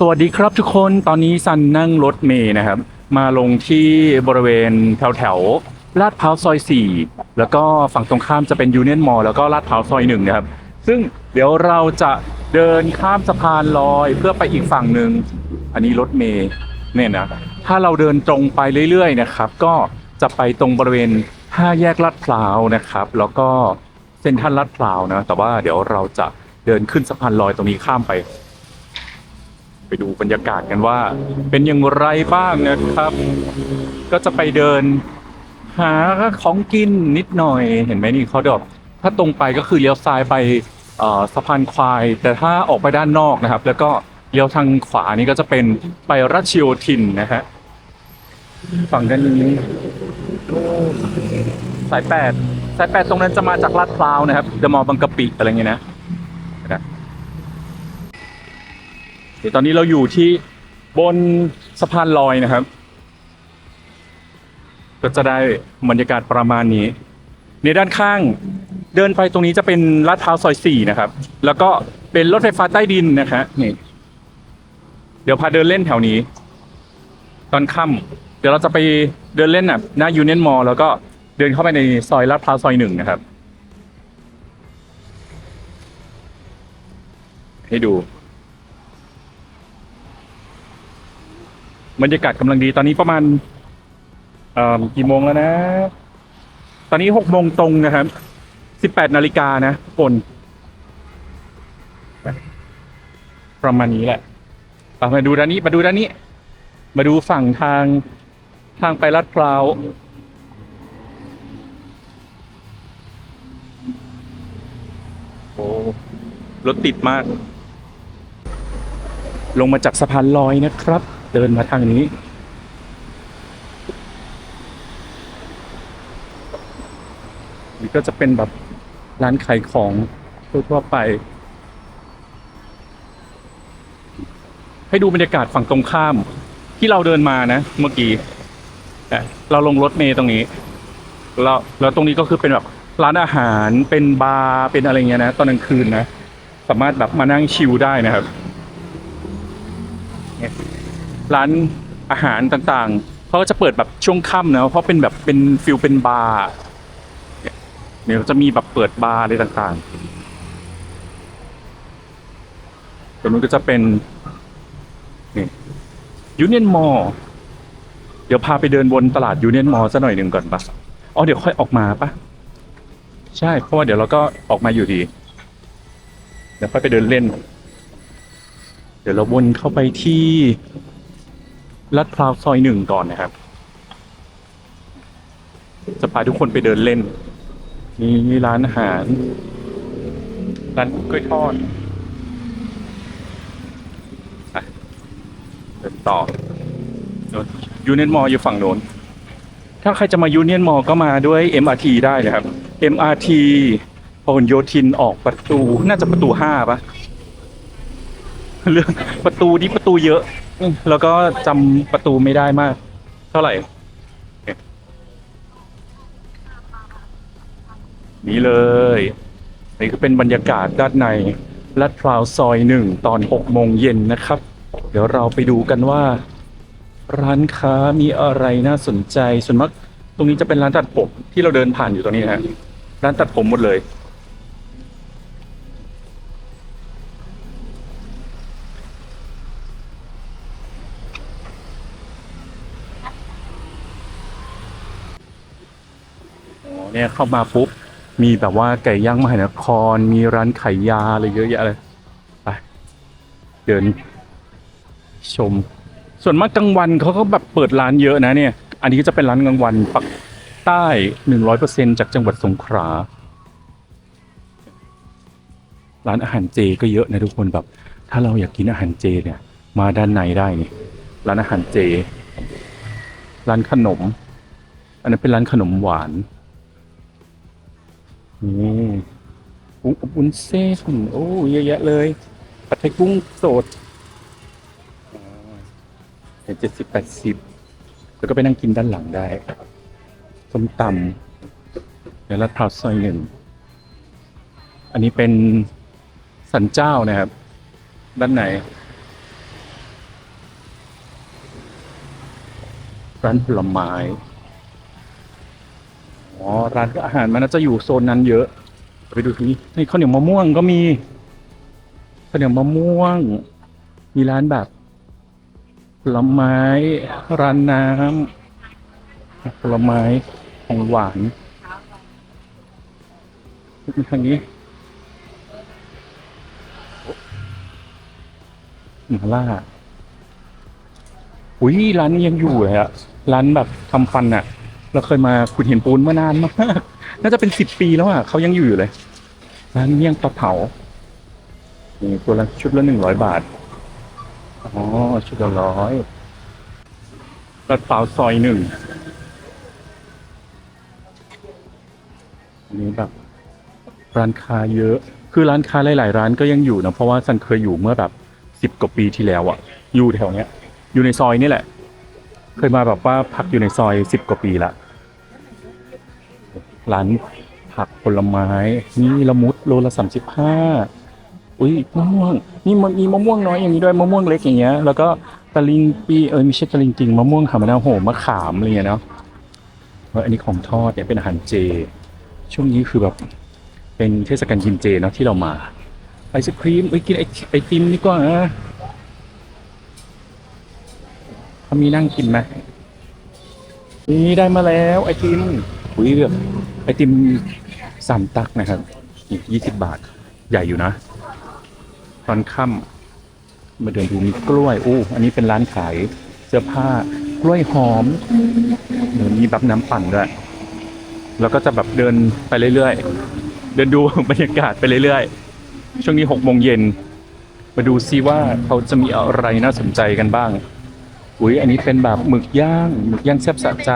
สวัสดีครับทุกคนตอนนี้ซันนั่งรถเมย์นะครับ มาลงที่บริเวณแถวแถวลาดพร้าวซอย 4 แล้วก็ฝั่งตรงข้ามจะเป็นยูเนียนมอลแล้วก็ลาดพร้าวซอยหนึ่งนะครับ ซึ่งเดี๋ยวเราจะเดินข้ามสะพานลอยเพื่อไปอีกฝั่งหนึ่งอันนี้รถเมย์เนี่ยนะถ้าเราเดินตรงไปเรื่อยๆนะครับ ก็จะไปตรงบริเวณห้าแยกลาดพร้าวนะครับ แล้วก็เซ็นทรัลลาดพร้าวนะแต่ว่าเดี๋ยวเราจะเดินขึ้นสะพานลอยตรงนี้ข้ามไป ไปดูบรรยากาศกันว่า เป็นอย่างไรบ้างนะครับ ก็จะไปเดิน หาของกินนิดหน่อยเห็นไหมนี่เขาดอกถ้าตรงไปก็คือเลี้ยวซ้ายไปสะพานควาย แต่ถ้าออกไปด้านนอกนะครับ แล้วก็เลี้ยวทางขวานี่ก็จะเป็นไปรัชโยธินนะฮะฝั่งด้านนี้สายแปดสายแปดตรงนั้นจะมาจากลาดพร้าวนะครับเดอะมอลล์บางกะปิอะไรเงี้ยนะ เดี๋ยวตอนนี้เราอยู่ที่บนสะพานลอยนะครับ ก็จะได้บรรยากาศประมาณนี้ ในด้านข้างเดินไปตรงนี้จะเป็นลาดพร้าวซอยสี่นะครับ แล้วก็เป็นรถไฟฟ้าใต้ดินนะคะนี่ เดี๋ยวพาเดินเล่นแถวนี้ ตอนค่ำเดี๋ยวเราจะไปเดินเล่นน่ะหน้ายูเนียนมอลแล้วก็เดินเข้าไปในซอยลาดพร้าวซอยหนึ่งนะครับ ให้ดู บรรยากาศกำลังดีตอนนี้ประมาณกี่โมงแล้วนะ ตอนนี้หกโมงตรงนะครับสิบแปดนาฬิกานะทุกคนประมาณนี้แหละมาดูด้านนี้ มาดูด้านนี้ มาดูฝั่งทางทางไปลาดพร้าวโอ้รถติดมาก ลงมาจากสะพานลอยนะครับ เดินมาทางนี้ นี่ก็จะเป็นแบบร้านขายของทั่วๆไป ให้ดูบรรยากาศฝั่งตรงข้าม ที่เราเดินมานะเมื่อกี้เราลงรถเมย์ตรงนี้แล้วแล้วตรงนี้ก็คือเป็นแบบร้านอาหารเป็นบาร์เป็นอะไรเงี้ยนะ ตอนกลางคืนนะ สามารถแบบมานั่งชิลได้นะครับ ร้านอาหารต่างๆ เขาก็จะเปิดแบบช่วงค่ำนะเพราะเป็นแบบเป็นฟิลเป็นบาร์เนี่ยเดี๋ยวจะมีแบบเปิดบาร์อะไรต่างๆตรงนู้นก็จะเป็นนี่ยูเนียนมอลเดี๋ยวพาไปเดินบนตลาดยูเนียนมอลสักหน่อยหนึ่งก่อนปะอ๋อเดี๋ยวค่อยออกมาปะใช่เพราะว่าเดี๋ยวเราก็ออกมาอยู่ดีเดี๋ยวค่อยไปเดินเล่น เดี๋ยวเราวนเข้าไปที่ ลาดพร้าวซอยหนึ่งก่อนนะครับ จะพาทุกคนไปเดินเล่นมีร้านอาหาร ร้านกล้วยทอดอะเดินต่อยูเนียนมออยู่ฝั่งโน้น ถ้าใครจะมายูเนียนมอก็มาด้วย MRT ได้นะครับ MRT พหลโยธินออกประตู น่าจะประตูห้าปะเรื่องประตูนี้ประตูเยอะ แล้วก็จำประตูไม่ได้มาก เท่าไหร่ นี่เลย นี่คือเป็นบรรยากาศด้านในลาดพร้าวซอยหนึ่งตอนหกโมงเย็นนะครับ เดี๋ยวเราไปดูกันว่า ร้านค้ามีอะไรน่าสนใจส่วนมากตรงนี้จะเป็นร้านตัดผมที่เราเดินผ่านอยู่ตรงนี้นะฮะร้านตัดผมหมดเลย เนี่ยเข้ามาปุ๊บมีแบบว่าไก่ย่างมหานคร มีร้านขายยาอะไรเยอะแยะเลยไปเดินชม ส่วนมากกลางวันเขาก็แบบเปิดร้านเยอะนะเนี่ย อันนี้ก็จะเป็นร้านกลางวันปักใต้หนึ่งร้อยเปอร์เซ็นจากจังหวัดสงขลาร้านอาหารเจก็เยอะนะทุกคนแบบ ถ้าเราอยากกินอาหารเจเนี่ย มาด้านในได้นี่ร้านอาหารเจ ร้านขนม อันนั้นเป็นร้านขนมหวาน นี่กุ้งอบวุ้นเส้นโอ้เยอะแยะเลยผัดไทยกุ้งสดเจ็ดสิบแปดสิบแล้วก็ไปนั่งกินด้านหลังได้ส้มตำเดี๋ยวลาดพร้าวซอยหนึ่ง อันนี้เป็นสันเจ้านะครับ ด้านไหน ร้านผลไม้ อ๋อร้านก็อาหารมันน่าจะอยู่โซนนั้นเยอะ ไปดูทีนี้นี่ข้าวเหนียวมะม่วงก็มีข้าวเหนียวมะม่วง มีร้านแบบผลไม้ร้านน้ำผลไม้ของหวานทางนี้หมาล่าอุ้ยร้านนี้ยังอยู่เลยอะร้านแบบทำฟันอะ เราเคยมาคุณเห็นปูนเมื่อนานมากน่าจะเป็นสิบปีแล้วอะเขายังอยู่อยู่เลยร้านเมี่ยงปลาเผานี่ตัวละชุดละหนึ่งร้อยบาทอ๋อชุดละร้อยรัดเปล่าซอยหนึ่งอันนี้แบบร้านค้าเยอะ คือร้านค้าหลาย ๆ ร้านก็ยังอยู่นะ เพราะว่าซันเคยอยู่เมื่อแบบสิบกว่าปีที่แล้วอะอยู่แถวเนี้ย อยู่ในซอยนี่แหละ เคยมาแบบว่าพักอยู่ในซอยสิบกว่าปีละร้านผักผลไม้ นี่ละมุดโลละสามสิบห้าอุ้ยมะม่วงนี่มันมีมะม่วงน้อยอย่างนี้ด้วยมะม่วงเล็กอย่างเงี้ยแล้วก็ตะลิงปีเออไม่ใช่ตะลิงจริงมะม่วงหามะนาวโหมะขามอะไรเงี้ยเนาะเอออันนี้ของทอดเนี่ยเป็นอาหารเจ ช่วงนี้คือแบบเป็นเทศกาลกินเจเนาะที่เรามาไอศครีมไปกินไอไอติมดีกว่า เขามีนั่งกินไหมนี่ได้มาแล้ว ไอติมอุ้ยแบบไอติมสามตักนะครับยี่สิบบาท ใหญ่อยู่นะ ตอนค่ำมาเดินดูมีกล้วยอู้อันนี้เป็นร้านขายเสื้อผ้ากล้วยหอมเดี๋ยวมีแบบน้ำปั่นด้วย แล้วก็จะแบบเดินไปเรื่อยๆ เดินดูบรรยากาศไปเรื่อยๆ ช่วงนี้หกโมงเย็น มาดูซิว่าเขาจะมีอะไรน่าสนใจกันบ้าง อุ้ยอันนี้เป็นแบบหมึกย่างหมึกย่างแซ่บสะใจ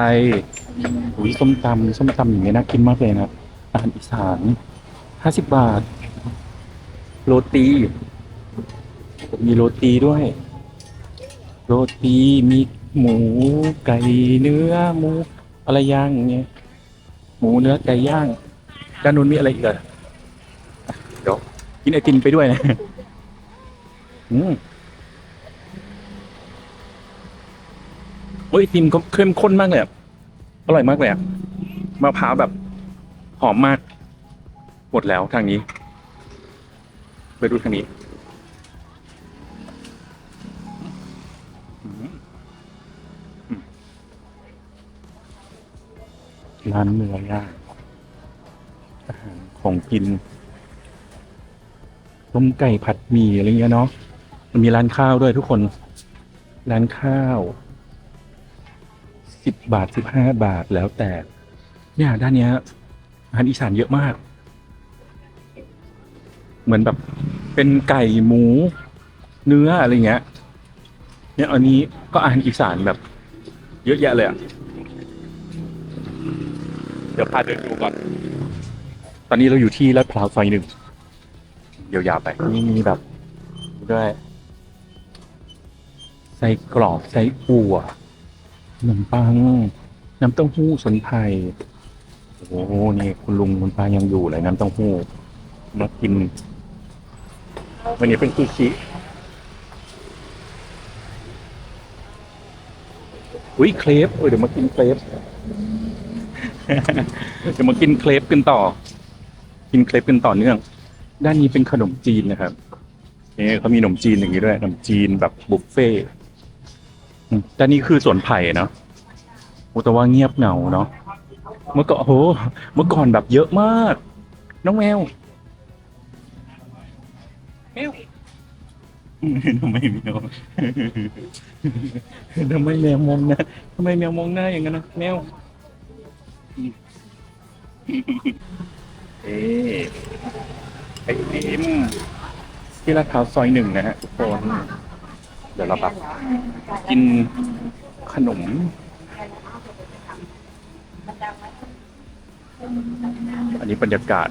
อุ้ยส้มตำส้มตำอย่างเงี้ยน่ากินมากเลยนะอาหารอีสานห้าสิบบาท โรตี มีโรตีด้วย โรตีมีหมูไก่เนื้อหมูอะไรย่างอย่างเงี้ยหมูเนื้อไก่ย่างด้านนู้นมีอะไรอีกอะเดี๋ยวกินไอติมไปด้วยนะ อืม โอ้ยติมเข้มข้นมากเลยอร่อยมากเลยอะมะพร้าวแบบหอมมาก หมดแล้วทางนี้ ไปดูทางนี้ร้านเนื้อย่างอาหารของกินต้มไก่ผัดหมี่อะไรเงี้ยเนาะมันมีร้านข้าวด้วยทุกคน ร้านข้าว สิบบาทสิบห้าบาทแล้วแต่ เนี่ยด้านเนี้ยอาหารอีสานเยอะมาก เหมือนแบบเป็นไก่หมู เนื้ออะไรเงี้ย เนี่ยอันนี้ก็อาหารอีสานแบบ เยอะแยะเลยอะเดี๋ยวพาเดินดูก่อน ตอนนี้เราอยู่ที่ลาดพร้าวซอยหนึ่งเดี๋ยวยาวไปนี่มีแบบด้วยไส้กรอบไส้อั่ว ขนมปัง น้ำเต้าหู้สนไพรโอ้โหนี่คุณลุงคุณป้ายังอยู่เลยน้ำเต้าหู้มากิน วันนี้เป็นซูชิอุ้ยเครปเออเดี๋ยวมากินเครปเดี๋ยวมากินเครปกันต่อ กินเครปกันต่อเนื่อง ด้านนี้เป็นขนมจีนนะครับนี่เขามีขนมจีนอย่างนี้ด้วยขนมจีนแบบบุฟเฟ่ ต์อืมด้านนี้คือสวนไผ่เนาะโอ้แต่ว่าเงียบเหงาเนาะ เมื่อก่อนโอ้โห เมื่อก่อนแบบเยอะมาก น้องแมว แมวทำไมแมวทำไมแมวมองหน้าทำไมแมวมองหน้าอย่างนั้นนะแมว เอ๊ะไอติมที่ลาดพร้าวซอยหนึ่งนะฮะทุกคน เดี๋ยวเราแบบกินขนม อันนี้บรรยากาศ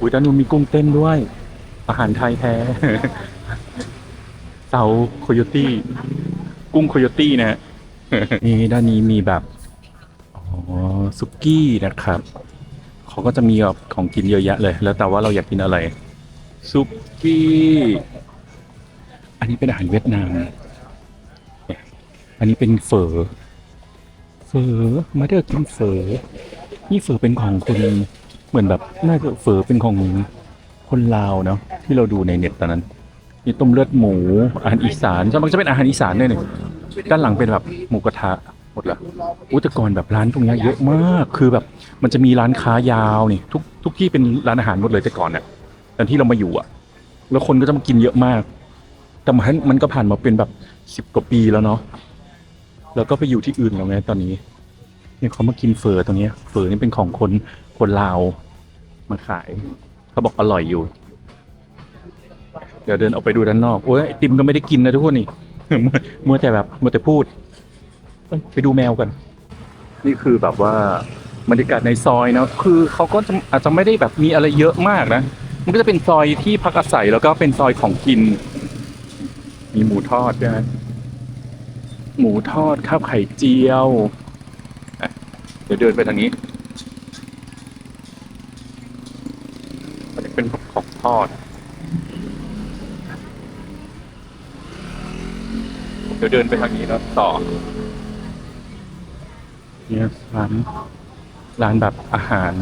อุ้ยด้านนู้นมีกุ้งเต้นด้วย อาหารไทยแท้เตาโคโยตี้ กุ้งโคโยตี้นะฮะนี่ด้านนี้มีแบบอ๋อซุกี้นะครับ เขาก็จะมีแบบของกินเยอะแยะเลย แล้วแต่ว่าเราอยากกินอะไร ซุปกี้ อันนี้เป็นอาหารเวียดนาม อันนี้เป็นเฝอ เฝอ มาเด้อกินเฝอ นี่เฝอเป็นของคนเหมือนแบบน่าจะเฝอเป็นของคนลาวเนาะที่เราดูในเน็ตตอนนั้นนี่ต้มเลือดหมูอาหารอีสานจะมันจะเป็นอาหารอีสานด้วยเนี่ยด้านหลังเป็นแบบหมูกระทะหมดละอุตก่อนแบบร้านตรงนี้เยอะมาก คือแบบมันจะมีร้านค้ายาวนี่ทุกทุกที่เป็นร้านอาหารหมดเลยแต่ก่อนเนี่ย ตอนที่เรามาอยู่อะแล้วคนก็จะมากินเยอะมาก แต่มันมันก็ผ่านมาเป็นแบบสิบกว่าปีแล้วเนาะแล้วก็ไปอยู่ที่อื่นแล้วไงตอนนี้เนี่ยเขามากินเฟอตรงเนี้ยเฟอนี่เป็นของคนคนลาวมาขาย เขาบอกอร่อยอยู่ เดี๋ยวเดินออกไปดูด้านนอกโอ้ยไอติมก็ไม่ได้กินนะทุกคนนี่มัวมัวแต่แบบมัวแต่พูดเอ้ยไปดูแมวกัน นี่คือแบบว่าบรรยากาศในซอยเนาะคือเขาก็จะอาจจะไม่ได้แบบมีอะไรเยอะมากนะ มันก็จะเป็นซอยที่พักอาศัยแล้วก็เป็นซอยของกิน มีหมูทอดด้วยนะหมูทอดข้าวไข่เจียวเดี๋ยวเดินไปทางนี้อันนี้เป็นของทอด เดี๋ยวเดินไปทางนี้แล้วต่อเนี่ยร้านร้านแบบอาหาร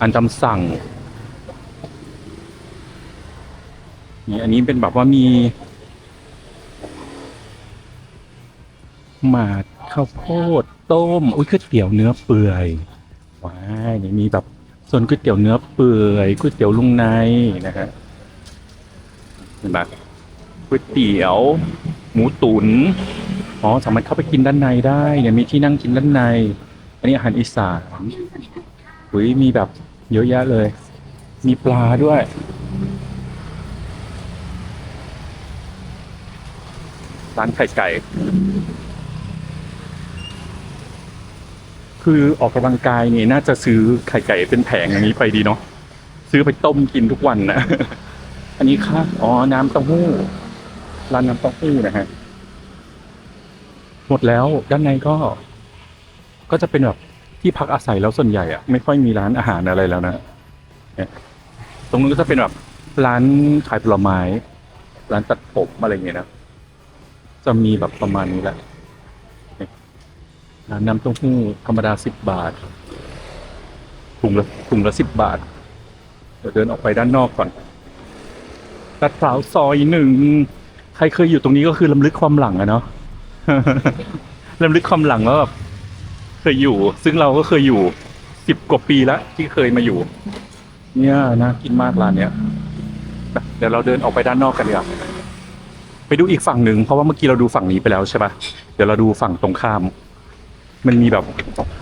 อันจำสั่ง นี่อันนี้เป็นแบบว่ามีหมาดข้าวโพดต้ม อุ้ยก๋วยเตี๋ยวเนื้อเปื่อยว้ายนี่มีแบบส่วนก๋วยเตี๋ยวเนื้อเปื่อยก๋วยเตี๋ยวลุงในนะฮะเห็นปะก๋วยเตี๋ยว หมูตุนอ๋อสามารถเข้าไปกินด้านในได้เนี่ยมีที่นั่งกินด้านใน อันนี้อาหารอีสานอุ้ยมีแบบเยอะแยะเลย มีปลาด้วย ร้านไข่ไก่ คือออกกำลังกายนี่น่าจะซื้อไข่ไก่เป็นแผงอย่างนี้ไปดีเนาะซื้อไปต้มกินทุกวันนะอันนี้ค่ะอ๋อน้ำเต้าหู้ร้านน้ำเต้าหู้นะฮะหมดแล้วด้านในก็ ก็จะเป็นแบบที่พักอาศัยแล้วส่วนใหญ่อะไม่ค่อยมีร้านอาหารอะไรแล้วนะเนี่ยตรงนู้นก็จะเป็นแบบร้านขายผลไม้ ร้านตัดผมอะไรเงี้ยนะ จะมีแบบประมาณนี้แหละน้ำเต้าหู้ธรรมดาสิบบาทถุงละถุงละสิบบาท เดี๋ยวเดินออกไปด้านนอกก่อนลาดพร้าวซอยหนึ่ง ใครเคยอยู่ตรงนี้ก็คือลำลึกความหลังอะเนาะลำลึกความหลังว่าแบบเคยอยู่ ซึ่งเราก็เคยอยู่สิบกว่าปีแล้วที่เคยมาอยู่ เนี่ยน่ากินมากร้านเนี้ยเดี๋ยวเราเดินออกไปด้านนอกกันดีกว่า ไปดูอีกฝั่งหนึ่งเพราะว่าเมื่อกี้เราดูฝั่งนี้ไปแล้วใช่ปะเดี๋ยวเราดูฝั่งตรงข้าม มันมีแบบ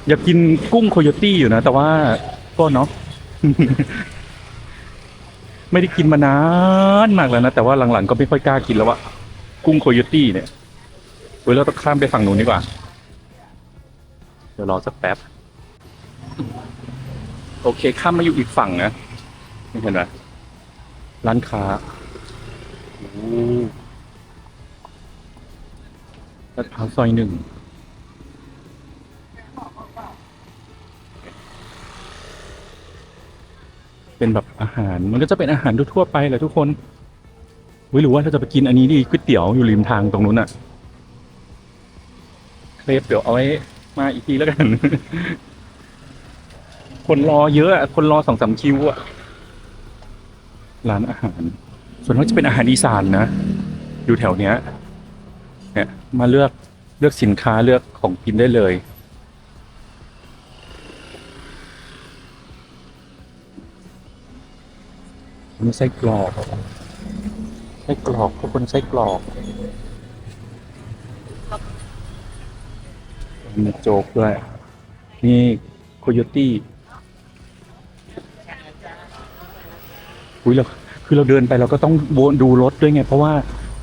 อยากกินกุ้งโคโยตี้อยู่นะ แต่ว่าก็เนาะไม่ได้กินมานานมากแล้วนะ แต่ว่าหลังๆก็ไม่ค่อยกล้ากินแล้วอะกุ้งโคโยตี้เนี่ยเฮ้ยเราต้องข้ามไปฝั่งนู้นดีกว่า เดี๋ยวรอสักแป๊บ โอเค ข้ามมาอยู่อีกฝั่งนะเห็นไหมร้านค้าโอ้ ลาดพร้าวซอยหนึ่งเป็นแบบอาหารมันก็จะเป็นอาหารทั่วไปแหละทุกคนเฮ้ยหรือว่าเราจะไปกินอันนี้ดีก๋วยเตี๋ยวอยู่ริมทางตรงนู้นอะเครปเดี๋ยวเอาไว้มาอีกทีแล้วกัน คนรอเยอะอะคนรอสองสามคิวอะร้านอาหาร ส่วนมากจะเป็นอาหารอีสานนะ อยู่แถวเนี้ย เนี่ยมาเลือกเลือกสินค้าเลือกของกินได้เลย มีไส้กรอกไส้กรอกทุกคนไส้กรอกมีโจ๊กด้วย นี่โคโยตี้อุ้ยเราคือเราเดินไปเราก็ต้องวนดูรถด้วยไง เพราะว่า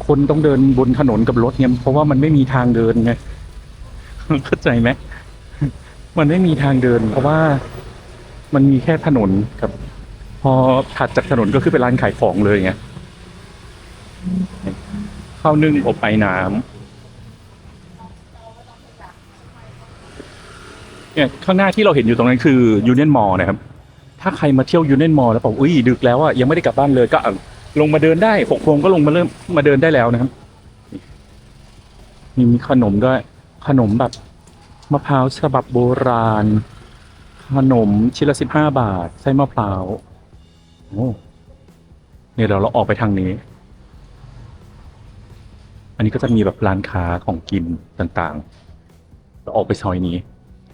คนต้องเดินบนถนนกับรถเนี่ยเพราะว่ามันไม่มีทางเดินไงเข้าใจไหมมันไม่มีทางเดิน เพราะว่ามันมีแค่ถนนกับ พอถัดจากถนนก็คือเป็นร้านขายของเลยไงข้าวนึ่งอบไอน้ำเนี่ยข้างหน้าที่เราเห็นอยู่ตรงนั้นคือยูเนียนมอลนะครับ ถ้าใครมาเที่ยวยูเนียนมอลแล้วบอกอุ้ยดึกแล้วอะยังไม่ได้กลับบ้านเลยก็ ลงมาเดินได้หกโมงก็ลงมาเริ่มมาเดินได้แล้วนะครับมีขนมด้วย ขนมแบบมะพร้าวฉบับโบราณ ขนมชิ้นละสิบห้าบาทไส้มะพร้าวโอ้เนี่ยเดี๋ยวเราออกไปทางนี้ อันนี้ก็จะมีแบบร้านค้าของกินต่างๆ เราออกไปซอยนี้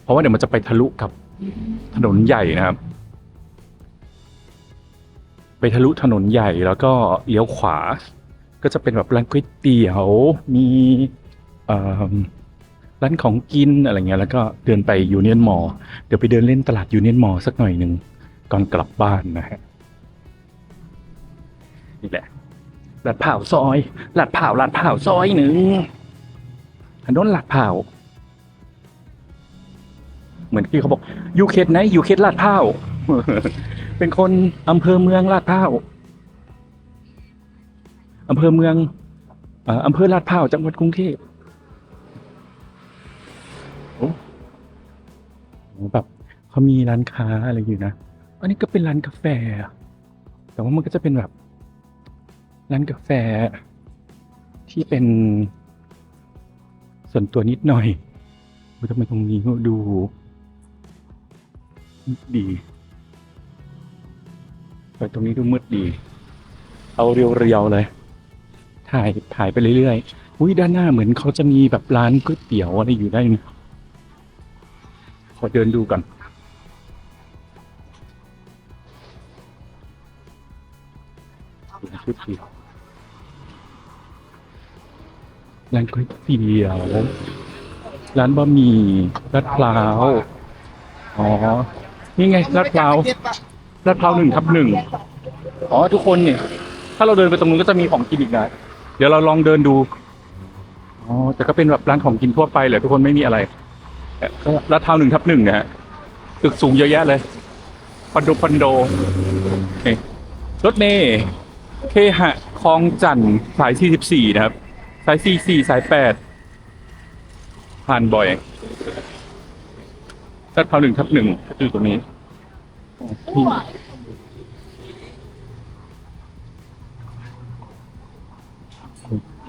เพราะว่าเดี๋ยวมันจะไปทะลุกับถนนใหญ่นะครับ ไปทะลุถนนใหญ่แล้วก็เลี้ยวขวา ก็จะเป็นแบบร้านก๋วยเตี๋ยวมีร้านของกินอะไรเงี้ยแล้วก็เดินไปยูเนียนมอลเดี๋ยวไปเดินเล่นตลาดยูเนียนมอลสักหน่อยหนึ่งก่อนกลับบ้านนะฮะนี่แหละลาดเผาซอยลาดเผาวลาดเผาซอยหนึ่งถนนลาดเผาเหมือนที่เขาบอกยูเคสไหนยูเคสลาดเผา เป็นคนอำเภอเมืองลาดเผาวอำเภอเมืองเอ่ออำเภอลาดเผาวจังหวัดกรุงเทพโอ้โหแบบเขามีร้านค้าอะไรอยู่นะ อันนี้ก็เป็นร้านกาแฟอะแต่ว่ามันก็จะเป็นแบบ ร้านกาแฟ ที่เป็น ส่วนตัวนิดหน่อยอุ๊ยทำไมตรงนี้ดูมืด ดีแต่ตรงนี้ดูมืดดี เอาเรียวๆเลย ถ่ายถ่ายไปเรื่อยๆ อุ้ยด้านหน้าเหมือนเขาจะมีแบบร้านก๋วยเตี๋ยวอะไรอยู่ได้นะขอเดินดูก่อนร้านก๋วยเตี๋ยวร้านก๋วยเตี๋ยวร้านบะหมี่ลาดพร้าว อ๋อ นี่ไงลาดพร้าว ลาดพร้าวหนึ่งทับหนึ่งอ๋อทุกคนเนี่ย ถ้าเราเดินไปตรงนู้นก็จะมีของกินอีกนะเดี๋ยวเราลองเดินดูอ๋อแต่ก็เป็นแบบร้านของกินทั่วไปเลยทุกคนไม่มีอะไรลาดพร้าวหนึ่งทับหนึ่งนะฮะตึกสูงเยอะแยะเลยคอนโดคอนโดรถเมย์เคหะคลองจันทร์สาย 44 นะครับ สาย 44 สาย 8 ผ่านบ่อยลาดพร้าวหนึ่งทับหนึ่งคือตรงนี้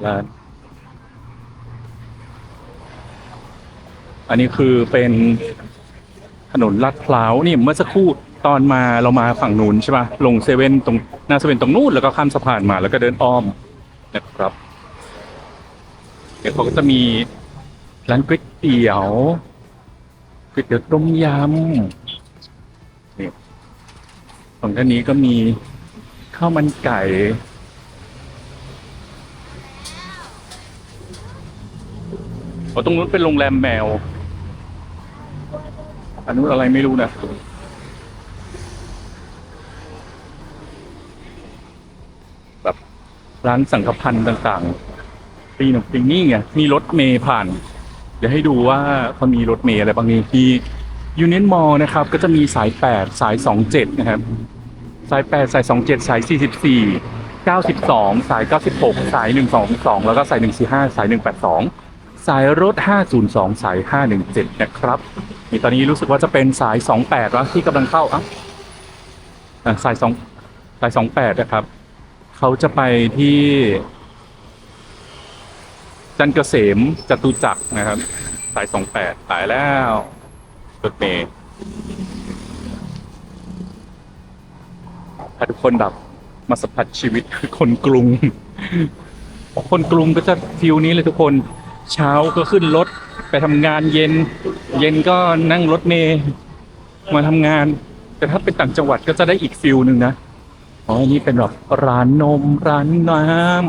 ร้าน อันนี้คือเป็นถนนลาดพร้าวนี่เมื่อสักครู่ตอนมาเรามาฝั่งนู้นใช่ป่ะลงเซเว่นตรงหน้าเซเว่นตรงนู้นแล้วก็ข้ามสะพานมาแล้วก็เดินอ้อมนะครับ เดี๋ยวเขาก็จะมีร้านก๋วยเตี๋ยวก๋วยเตี๋ยวต้มยำ ฝั่งด้านนี้ก็มีข้าวมันไก่อ๋อตรงนู้นเป็นโรงแรมแมว อันนู้นอะไรไม่รู้นะแบบร้านสังฆพันธ์ต่างๆปีหนึ่งปีนี่ไงมีรถเมย์ผ่าน เดี๋ยวให้ดูว่าเขามีรถเมย์อะไรบางทีที่ยูเนียนมอลนะครับ ก็จะมีสาย 8 สาย 27 นะครับ สาย 8 สาย 27 สาย 44 92 สาย 96 สาย 122 แล้วก็สาย 145 สาย 182 สายรถ 502 สาย 517 นะครับนี่ตอนนี้รู้สึกว่าจะเป็นสาย 28 แล้วที่กำลังเข้าอะอะสาย2สาย 28 นะครับ เขาจะไปที่ จันทร์เกษมจตุจักรนะครับ สาย 28 สายแล้วรถเมย์าทุกคนแบบมาสัมผัสชีวิตคนกรุง คนกรุงก็จะฟิลนี้เลยทุกคน เช้าก็ขึ้นรถไปทำงานเย็น เย็นก็นั่งรถเมย์มาทำงาน แต่ถ้าเป็นต่างจังหวัดก็จะได้อีกฟิลหนึ่งนะอ๋อนนี้เป็นแบบร้านนมร้านน้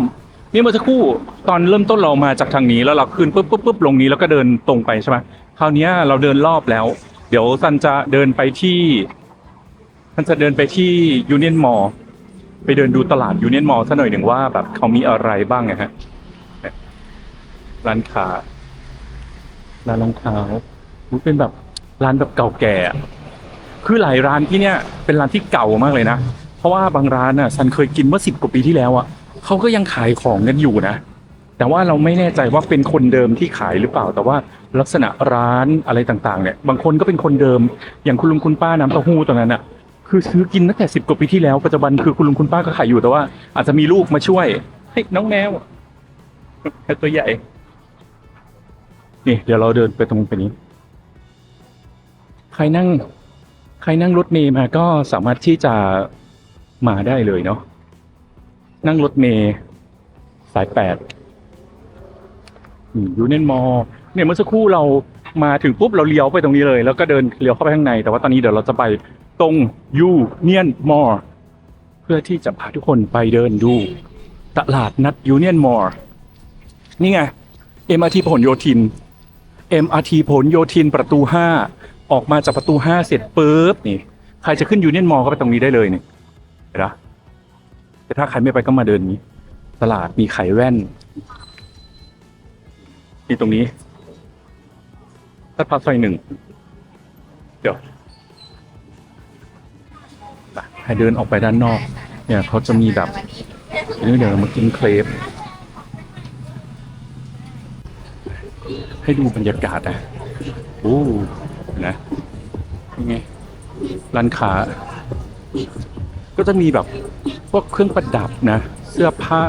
ำนี่เมื่อสักครู่ตอนเริ่มต้นเรามาจากทางนี้แล้วเราขึ้นปุ๊บปุ๊บปุ๊บลงนี้แล้วก็เดินตรงไปใช่ไหมคราวนี้เราเดินรอบแล้ว เดี๋ยวซันจะเดินไปที่ ซันจะเดินไปที่ยูเนียนมอลไปเดินดูตลาดยูเนียนมอลสักหน่อยหนึ่งว่าแบบเขามีอะไรบ้างนะฮะร้านค้าร้านรองเท้าเป็นแบบร้านแบบเก่าแก่ คือหลายร้านที่เนี่ย เป็นร้านที่เก่ามากเลยนะ เพราะว่าบางร้านน่ะฉันเคยกินเมื่อสิบกว่าปีที่แล้วอะเขาก็ยังขายของกันอยู่นะ แต่ว่าเราไม่แน่ใจว่าเป็นคนเดิมที่ขายหรือเปล่า แต่ว่าลักษณะร้านอะไรต่างๆ เนี่ย บางคนก็เป็นคนเดิม อย่างคุณลุงคุณป้าน้ำเต้าหู้ตรงนั้นอะ คือซื้อกินตั้งแต่สิบกว่าปีที่แล้วปัจจุบันคือคุณลุงคุณป้าก็ขายอยู่แต่ว่า อาจจะมีลูกมาช่วยเฮ้ยน้องแมวแมวตัวใหญ่ นี่ เดี๋ยวเราเดินไปตรงไปนี้ ใครนั่ง ใครนั่งรถเมย์มาก็สามารถที่จะมาได้เลยเนาะนั่งรถเมย์สายแปดยูเนียนมอเนี่ยเมื่อสักครู่เรามาถึงปุ๊บเราเลี้ยวไปตรงนี้เลย แล้วก็เดินเลี้ยวเข้าไปข้างในแต่ว่าตอนนี้เดี๋ยวเราจะไป ตรงยูเนียนมอเพื่อที่จะพาทุกคนไปเดินดู ตลาดนัดยูเนียนมอนี่ไง MRT ผลโยธิน MRT ผลโยธินประตูห้าออกมาจากประตูห้าเสร็จปุ๊บนี่ ใครจะขึ้นยูเนียนมอก็ไปตรงนี้ได้เลยนี่เห็นปะแต่ถ้าใครไม่ไปก็มาเดินนี้ ตลาดมีขายแว่นนี่ตรงนี้ลาดพร้าวซอยหนึ่งเดี๋ยว ให้เดินออกไปด้านนอก เนี่ยเขาจะมีแบบนี่เดี๋ยวเรามากินเครปให้ดูบรรยากาศนะโอ้นะยังไงร้านค้าก็จะมีแบบพวกเครื่องประดับนะ เสื้อผ้า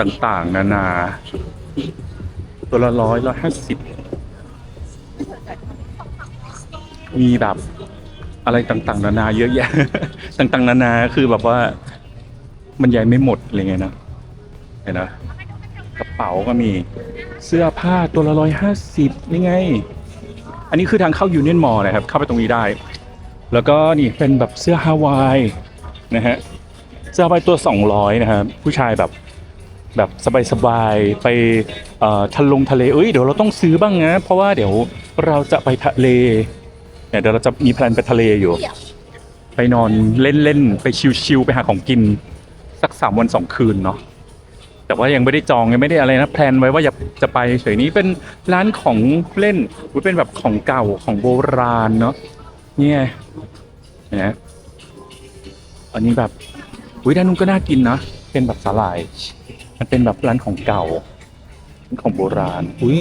ต่างๆ นานา ตัวละร้อยร้อยห้าสิบมีแบบ อะไรต่างๆ นานา เยอะแยะ ต่างๆ นานาคือแบบว่า มันใหญ่ไม่หมดอะไรเงี้ยนะเห็นนะกระเป๋าก็มีเสื้อผ้าตัวละร้อยห้าสิบนี่ไง อันนี้คือทางเข้ายูเนียนมอลนะครับ เข้าไปตรงนี้ได้ แล้วก็นี่เป็นแบบเสื้อฮาวายนะฮะเสื้อฮาวายตัว200นะครับผู้ชายแบบแบบสบายๆไปเอ่อทะลงทะเลเอ้ยเดี๋ยวเราต้องซื้อบ้างนะ เพราะว่าเดี๋ยวเราจะไปทะเล เนี่ยเดี๋ยวเราจะมีแพลนไปทะเลอยู่ ไปนอนเล่นๆไปชิลๆไปหาของกิน สักสามวันสองคืนเนาะแต่ว่ายังไม่ได้จองยังไม่ได้อะไรนะแพลนไว้ว่าอยากจะไปเฉยนี้เป็นร้านของเล่นหรือเป็นแบบของเก่าของโบราณเนาะเนี่ยนะอันนี้แบบอุ้ยด้านนู้นก็น่ากินนะเป็นแบบสาหร่าย มันเป็นแบบร้านของเก่าเป็นของโบราณ อุ้ย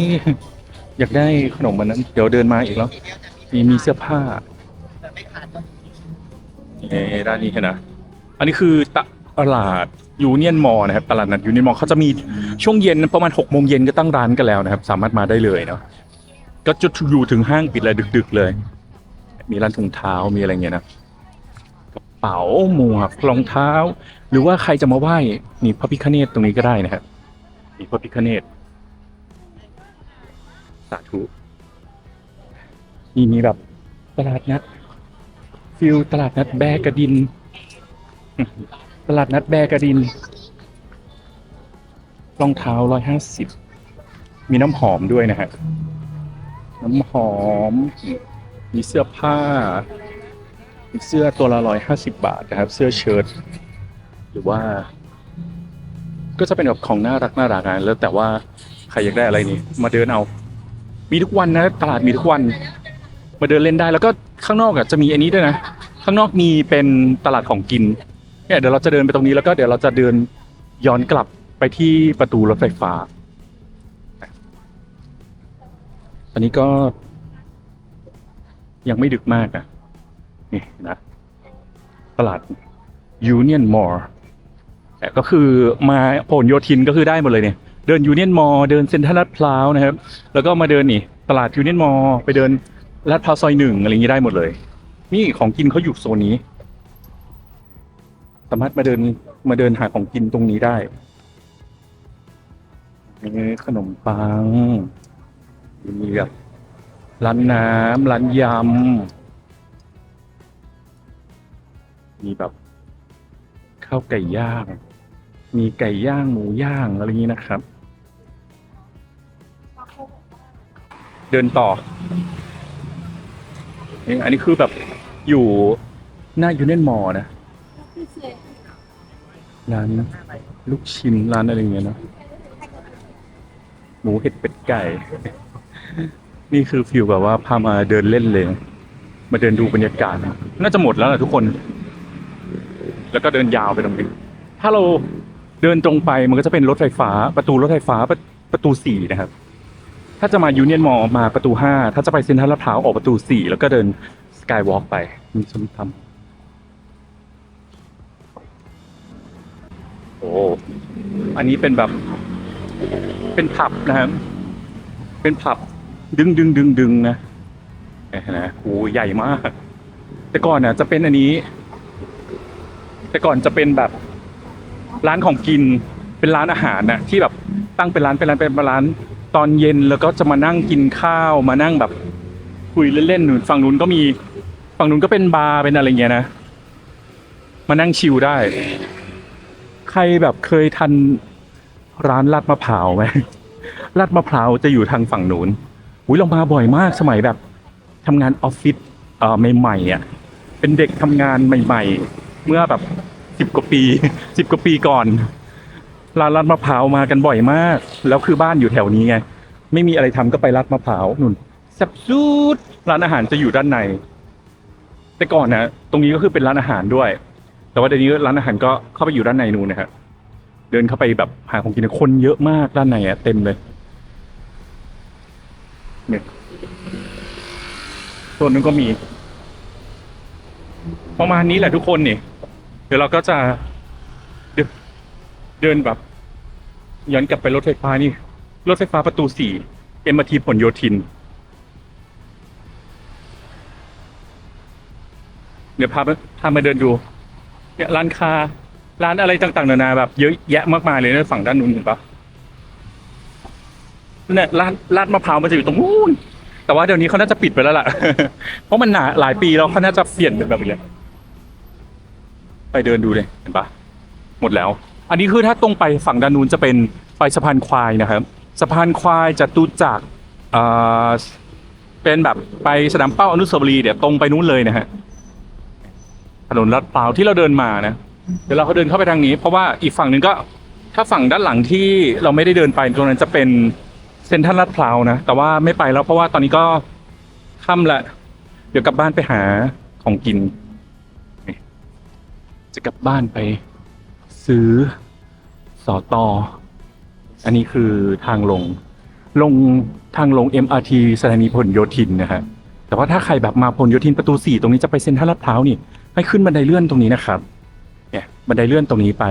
อยากได้ขนมมันนั้น เดี๋ยวเดินมาอีกแล้ว มีมีเสื้อผ้าเอ่ด้านนี้เห็นนะ อันนี้คือตลาดยูเนียนมอลนะครับ ตลาดนัดยูเนียนมอลเขาจะมีช่วงเย็นประมาณหกโมงเย็นก็ตั้งร้านกันแล้วนะครับ สามารถมาได้เลยเนาะ ก็จะอยู่ถึงห้างปิดเลยดึก ๆ เลย มีร้านถุงเท้า มีอะไรเงี้ยนะกระเป๋าหมวกรองเท้า หรือว่าใครจะมาไหว้นี่พระพิคเนตตรงนี้ก็ได้นะครับนี่พระพิคเนตสาธุ นี่มีแบบตลาดนัดฟิลตลาดนัดแบกระดิน ตลาดนัดแบกระดินรองเท้าร้อยห้าสิบมีน้ำหอมด้วยนะฮะน้ำหอม มีเสื้อผ้า มีเสื้อตัวละร้อยห้าสิบบาทนะครับ เสื้อเชิ้ตหรือว่า ก็จะเป็นแบบของน่ารักน่ารักนะแล้วแต่ว่าใครอยากได้อะไรนี่ มาเดินเอา มีทุกวันนะ ตลาดมีทุกวัน มาเดินเล่นได้แล้วก็ข้างนอกอะจะมีอันนี้ด้วยนะ ข้างนอกมีเป็นตลาดของกินเนี่ยเดี๋ยวเราจะเดินไปตรงนี้แล้วก็เดี๋ยวเราจะเดินย้อนกลับไปที่ประตูรถไฟฟ้าตอนนี้ก็ยังไม่ดึกมากอะนี่นะตลาดยูเนียนมอลแต่ก็คือมาผลโยธินก็คือได้หมดเลยเนี่ย เดินยูเนียนมอลเดินเซ็นทรัลลาดพร้าวนะครับ แล้วก็มาเดินนี่ ตลาดยูเนียนมอลไปเดิน ลาดพร้าวซอยหนึ่งอะไรอย่างนี้ได้หมดเลย นี่ของกินเขาอยู่โซนนี้ สามารถมาเดินมาเดินหาของกินตรงนี้ได้นี่ขนมปัง มีแบบร้านน้ำร้านยำ มีแบบข้าวไก่ย่าง มีไก่ย่างหมูย่างอะไรอย่างนี้นะครับ เดินต่อ อันนี้คือแบบอยู่หน้ายูเนียนมอนะร้านลูกชิ้นร้านอะไรอย่างเงี้ยเนอะหมูเห็ดเป็ดไก่ นี่คือฟิลแบบว่าพามาเดินเล่นเลย มาเดินดูบรรยากาศ น่าจะหมดแล้วแหละทุกคน แล้วก็เดินยาวไปตรงนี้ถ้าเราเดินตรงไปมันก็จะเป็นรถไฟฟ้า ประตูรถไฟฟ้าประประตูสี่นะครับ ถ้าจะมายูเนียนมอมาประตูห้าถ้าจะไปเซ็นทรัลลาดพร้าวออกประตูสี่แล้วก็เดินสกายวอล์กไป มีส้มตำโอ้ อันนี้เป็นแบบ เป็นผับนะครับ เป็นผับดึงดึงดึงดึงนะเห็นไหมโอ้ใหญ่มาก แต่ก่อนน่ะ จะเป็นอันนี้ แต่ก่อนจะเป็นแบบร้านของกิน เป็นร้านอาหารน่ะที่แบบตั้งเป็นร้านเป็นร้านเป็นร้าน ตอนเย็นแล้วก็จะมานั่งกินข้าวมานั่งแบบคุยเล่นๆนู่นฝั่งนู้นก็มีฝั่งนู้นก็เป็นบาร์เป็นอะไรเงี้ยนะ มานั่งชิลได้ ใครแบบเคยทันร้านลาดมะพร้าวไหมลาดมะพร้าวจะอยู่ทางฝั่งนู้นอุ้ยเรามาบ่อยมากสมัยแบบทำงานออฟฟิศเอ่อใหม่ๆอะเป็นเด็กทำงานใหม่ ๆ เมื่อแบบสิบกว่าปีสิบกว่าปีก่อน ร้านลาดมะพร้าวมากันบ่อยมาก แล้วคือบ้านอยู่แถวนี้ไง ไม่มีอะไรทำก็ไปลาดมะพร้าวนู่นแซ่บซูดร้านอาหารจะอยู่ด้านใน แต่ก่อนนะตรงนี้ก็คือเป็นร้านอาหารด้วย แต่ว่าเดี๋ยวนี้ร้านอาหารก็เข้าไปอยู่ด้านในนู่นนะครับเดินเข้าไปแบบหาของกินคนเยอะมากด้านในอะเต็มเลยเนี่ยส่วนนึงก็มี ประมาณนี้แหละทุกคนนี่เดี๋ยวเราก็จะ เดินแบบ ย้อนกลับไปรถไฟฟ้านี่ รถไฟฟ้าประตูสี่เอ็มอาทีผลโยธิน เดี๋ยวพาพามาเดินดู เนี่ยร้านค้าร้านอะไรต่างๆนานาแบบ เยอะแยะมากมายเลยนะฝั่งด้านนู้นเห็นปะเนี่ยร้านร้านมะพร้าวมันจะอยู่ตรงนู้นแต่ว่าเดี๋ยวนี้เขาน่าจะปิดไปแล้วล่ะ เพราะมันหนาหลายปีแล้วเขาน่าจะเปลี่ยนเป็นแบบนี้ไปเดินดูเลยเห็นปะหมดแล้ว อันนี้คือถ้าตรงไปฝั่งด้านนู้นจะเป็นไปสะพานควายนะครับ สะพานควายจะตูจากเป็นแบบไปสนามเป้าอนุสาวรีย์เดี๋ยวตรงไปนู้นเลยนะฮะถนนลาดพร้าวที่เราเดินมานะ เดี๋ยวเราเขาเดินเข้าไปทางนี้ เพราะว่าอีกฝั่งหนึ่งก็ถ้าฝั่งด้านหลังที่เราไม่ได้เดินไปตรงนั้นจะเป็นเซ็นทรัลลาดพร้าวนะ แต่ว่าไม่ไปแล้วเพราะว่าตอนนี้ก็ค่ำละเดี๋ยวกลับบ้านไปหาของกิน จะกลับบ้านไป ซื้อสอตออันนี้คือทางลง ลงทางลง MRT สถานีพหลโยธินนะฮะแต่ว่าถ้าใครแบบมาพหลโยธินประตูสี่ตรงนี้จะไปเซ็นทรัลลาดพร้าวนี่ ให้ขึ้นบันไดเลื่อนตรงนี้นะครับเนี่ยบันไดเลื่อนตรงนี้ไป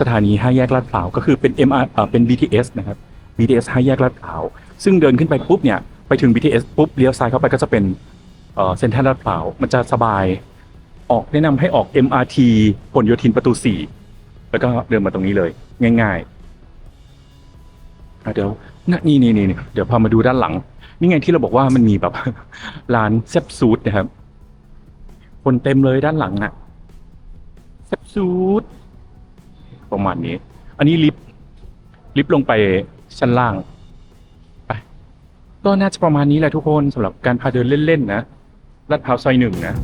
สถานีห้าแยกลาดพร้าวก็คือเป็น MR เอ่อเป็น BTS นะครับ BTS ห้าแยกลาดพร้าวซึ่งเดินขึ้นไปปุ๊บเนี่ยไปถึง BTS ปุ๊บเลี้ยวซ้ายเข้าไปก็จะเป็นเอ่อเซ็นทรัลลาดพร้าวมันจะสบายออกแนะนำให้ออก MRT ผลโยธินประตูสี่ แล้วก็เดินมาตรงนี้เลย ง่ายๆอะเดี๋ยวนะนี่นี่นี่เดี๋ยวพามาดูด้านหลัง นี่ไงที่เราบอกว่ามันมีแบบร้านแซบซูดนะครับ คนเต็มเลยด้านหลังอะแซบซูดประมาณนี้ อันนี้ลิฟต์ลิฟต์ลงไปชั้นล่างไปก็น่าจะประมาณนี้แหละทุกคนสำหรับการพาเดินเล่นๆนะลาดพร้าวซอยหนึ่งนะ